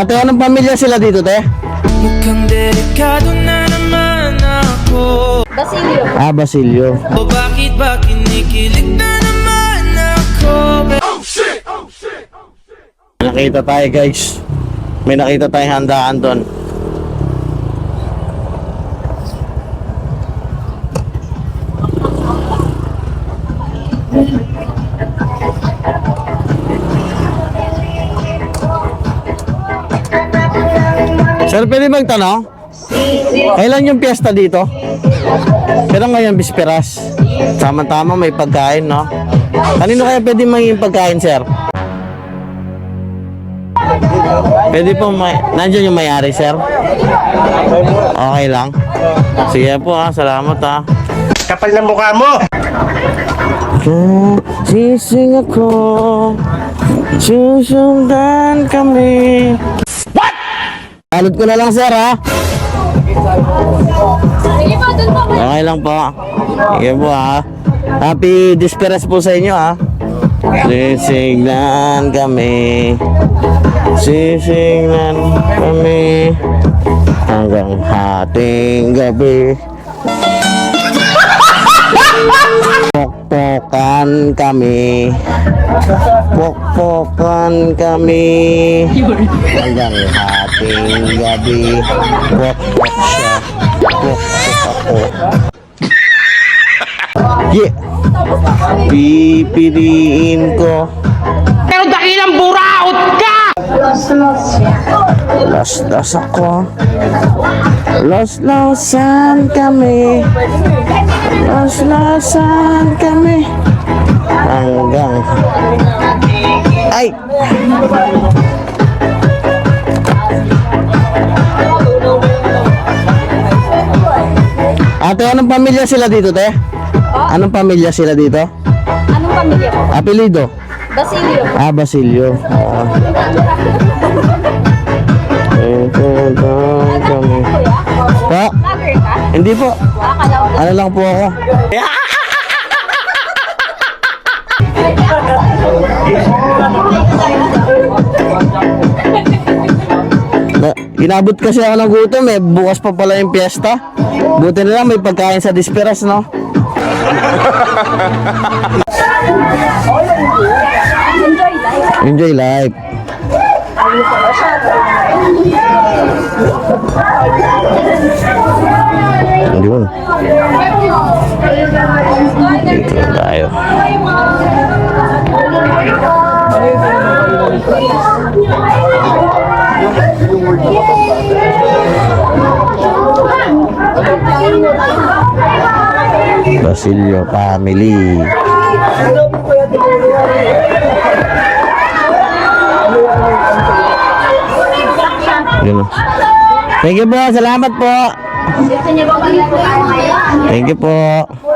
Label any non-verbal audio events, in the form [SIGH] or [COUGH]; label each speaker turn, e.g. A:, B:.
A: Ate, anong pamilya sila dito, te?
B: Mukhang delikado na naman ako
C: Basilio.
A: Ah, Basilio.
B: O bakit ba kinikilig na naman ako
A: Nakita tayo, guys. May nakita tayong handaan doon. Sir, pwede bang tanong? Kailan yung piyesta dito? Pero ngayon, bisperas. Tama-tama, may pagkain, no? Kanino kaya pwede maging pagkain, sir? Pwede po may... Nandiyan yung may-ari, sir? Okay lang. Sige po, ha. Salamat, ha.
D: Kapal ng mukha mo!
A: Sising ako Susundan kami Alod ko na lang sir ha. Okay lang po. Sige po ha? Happy disperas po sa inyo ha? Sisignan kami. Sisignan kami. Hanggang hating gabi Pokpokan kami. Pokpokan kami. Hanggang hating gabi. Pokpok siya. Pokpok ako Yeah Pipiliin ko.
D: Pero dakilang buraot ka!
A: Las-las ako Las-lasan kami Las-lasan kami Hanggang Ay! Ate, anong pamilya sila dito, te? Anong pamilya sila dito?
C: Anong pamilya po?
A: Apelido?
C: Basilio.
A: Ah, Basilio. Ah. [LAUGHS] Hindi po. Ano lang po ako? Na, inabot kasi ako ng gutom eh. Bukas pa pala yung piyesta. Buti na lang may pagkain sa disperas, no?
C: Enjoy life.
A: Enjoy life. Yun. Dito na tayo. Basilio family. Thank you po. Salamat po. Thank you po.